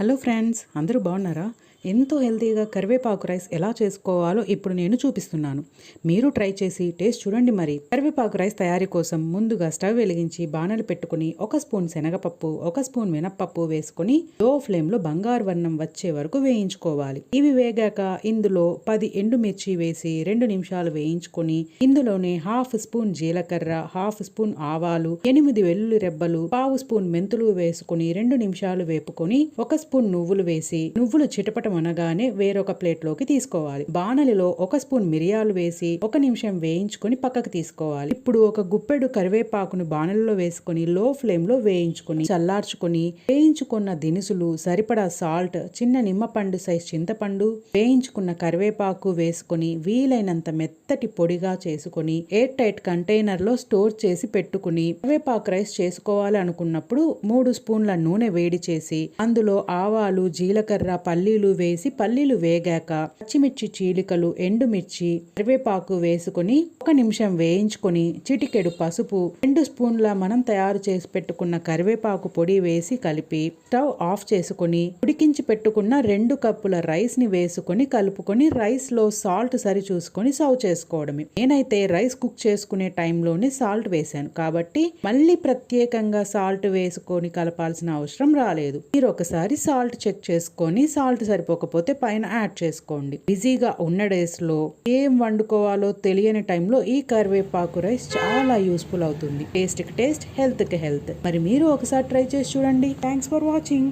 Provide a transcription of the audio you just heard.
Hello friends అందరూ బాగున్నారా? ఎంతో హెల్తీగా కరివేపాకు రైస్ ఎలా చేసుకోవాలో ఇప్పుడు నేను చూపిస్తున్నాను. మీరు ట్రై చేసి టేస్ట్ చూడండి మరి. కరివేపాకు రైస్ తయారీ కోసం ముందుగా స్టవ్ వెలిగించి బాణలు పెట్టుకుని ఒక స్పూన్ శనగపప్పు ఒక స్పూన్ మినప్పప్పు వేసుకుని లో ఫ్లేమ్లో బంగారు వర్ణం వచ్చే వరకు వేయించుకోవాలి. ఇవి వేగాక ఇందులో పది ఎండుమిర్చి వేసి రెండు నిమిషాలు వేయించుకొని ఇందులోనే హాఫ్ స్పూన్ జీలకర్ర హాఫ్ స్పూన్ ఆవాలు ఎనిమిది వెల్లుల్లి రెబ్బలు పావు స్పూన్ మెంతులు వేసుకుని రెండు నిమిషాలు వేపుకొని ఒక స్పూన్ నువ్వులు వేసి నువ్వులు చిటపట అనగానే వేరొక ప్లేట్లోకి తీసుకోవాలి. బాణలిలో ఒక స్పూన్ మిరియాలు వేసి ఒక నిమిషం వేయించుకొని పక్కకు తీసుకోవాలి. ఇప్పుడు ఒక గుప్పెడు కరివేపాకును బాణలిలో వేసుకొని లో ఫ్లేమ్లో వేయించుకొని చల్లార్చుకొని వేయించుకున్న దినుసులు సరిపడా సాల్ట్ చిన్న నిమ్మపండు సైజ్ చింతపండు వేయించుకున్న కరివేపాకు వేసుకొని వీలైనంత మెత్తటి పొడిగా చేసుకొని ఎయిర్ టైట్ కంటైనర్లో స్టోర్ చేసి పెట్టుకుని కరివేపాకు రైస్ చేసుకోవాలి అనుకున్నప్పుడు మూడు స్పూన్ల నూనె వేడి చేసి అందులో ఆవాలు జీలకర్ర పల్లీలు వేసి పల్లీలు వేగాక పచ్చిమిర్చి చీలికలు ఎండుమిర్చి కరివేపాకు వేసుకొని ఒక నిమిషం వేయించుకొని చిటికెడు పసుపు రెండు స్పూన్ల మనం తయారు చేసి పెట్టుకున్న కరివేపాకు పొడి వేసి కలిపి స్టవ్ ఆఫ్ చేసుకొని ఉడికించి పెట్టుకున్న రెండు కప్పుల రైస్ని వేసుకొని కలుపుకొని రైస్లో సాల్ట్ సరి చూసుకొని సర్వ్ చేసుకోవడమే. నేనైతే రైస్ కుక్ చేసుకునే టైంలోనే సాల్ట్ వేశాను కాబట్టి మళ్ళీ ప్రత్యేకంగా సాల్ట్ వేసుకొని కలపాల్సిన అవసరం రాలేదు. మీరు ఒకసారి సాల్ట్ చెక్ చేసుకొని సాల్ట్ సరిపోకపోతే పైన యాడ్ చేసుకోండి. బిజీగా ఉన్న డేస్లో ఏం వండుకోవాలో తెలియని టైంలో ఈ కరివేపాకు రైస్ చాలా యూస్ఫుల్ అవుతుంది. టేస్ట్కి టేస్ట్ హెల్త్కి హెల్త్. మరి మీరు ఒకసారి ట్రై చేసి చూడండి. Thanks for watching.